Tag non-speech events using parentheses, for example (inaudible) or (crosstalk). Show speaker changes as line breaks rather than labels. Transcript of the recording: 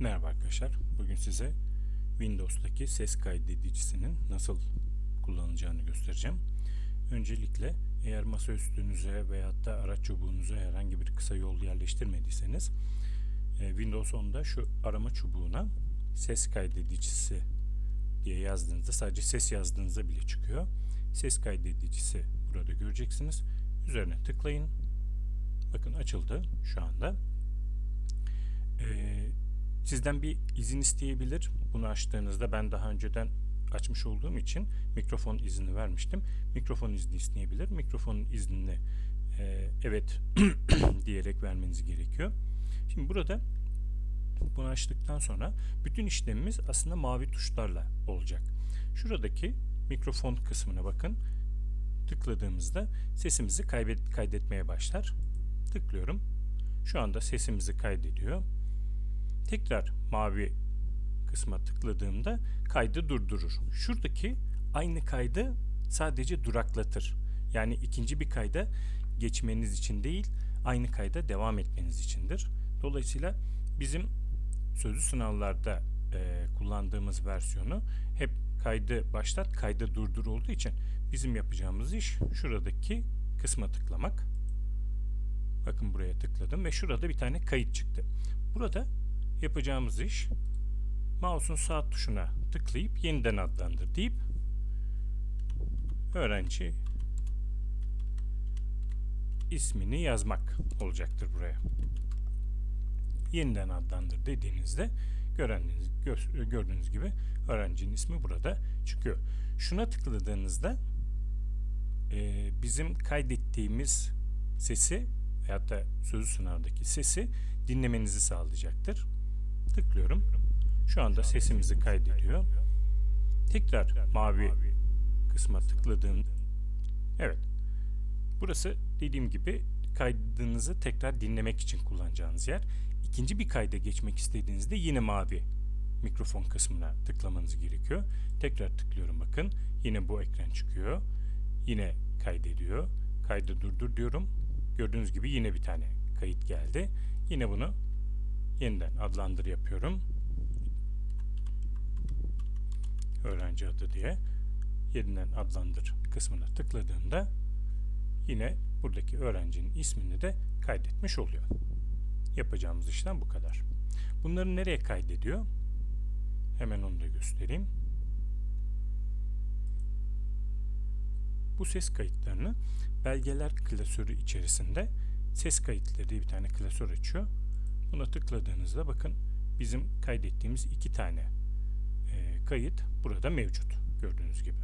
Merhaba arkadaşlar. Bugün size Windows'taki ses kaydedicisinin nasıl kullanılacağını göstereceğim. Öncelikle eğer masaüstünüze veyahut da araç çubuğunuza herhangi bir kısa yol yerleştirmediyseniz e, Windows 10'da şu arama çubuğuna ses kaydedicisi diye yazdığınızda sadece ses yazdığınızda bile çıkıyor. Ses kaydedicisi burada göreceksiniz. Üzerine tıklayın. Bakın açıldı şu anda. Sizden bir izin isteyebilir. Bunu açtığınızda ben daha önceden açmış olduğum için mikrofon izni vermiştim. Mikrofon izni isteyebilir. Mikrofonun iznini e, evet (clears throat) diyerek vermeniz gerekiyor. Şimdi burada bunu açtıktan sonra bütün işlemimiz aslında mavi tuşlarla olacak. Şuradaki mikrofon kısmına bakın. Tıkladığımızda sesimizi kaybet kaydetmeye başlar. Tıklıyorum. Şu anda sesimizi kaydediyor. Tekrar mavi kısma tıkladığımda kaydı durdurur. Şuradaki aynı kaydı sadece duraklatır. Yani ikinci bir kayda geçmeniz için değil, aynı kayda devam etmeniz içindir. Dolayısıyla bizim sözlü sınavlarda e, kullandığımız versiyonu hep kaydı başlat, kaydı durdur olduğu için bizim yapacağımız iş şuradaki kısma tıklamak. Bakın buraya tıkladım ve şurada bir tane kayıt çıktı. Burada yapacağımız iş mouse'un sağ tuşuna tıklayıp yeniden adlandır deyip öğrenci ismini yazmak olacaktır buraya. Yeniden adlandır dediğinizde gördüğünüz, gördüğünüz gibi öğrencinin ismi burada çıkıyor. Şuna tıkladığınızda e, bizim kaydettiğimiz sesi da sözlü sınavdaki sesi dinlemenizi sağlayacaktır. Tıklıyorum. Şu anda sesimizi kaydediyor. Tekrar mavi kısma tıkladığım Evet. Burası dediğim gibi kaydınızı tekrar dinlemek için kullanacağınız yer. İkinci bir kayda geçmek istediğinizde yine mavi mikrofon kısmına tıklamanız gerekiyor. Tekrar tıklıyorum bakın. Yine bu ekran çıkıyor. Yine kaydediyor. Kaydı durdur diyorum. Gördüğünüz gibi yine bir tane kayıt geldi. Yine bunu yeniden adlandır yapıyorum. Öğrenci adı diye yeniden adlandır kısmına tıkladığımda yine buradaki öğrencinin ismini de kaydetmiş oluyor. Yapacağımız işlem bu kadar. Bunları nereye kaydediyor? Hemen onu da göstereyim. Bu ses kayıtlarını belgeler klasörü içerisinde ses kayıtları diye bir tane klasör açıyor. Buna tıkladığınızda bakın bizim kaydettiğimiz iki tane e, kayıt burada mevcut gördüğünüz gibi.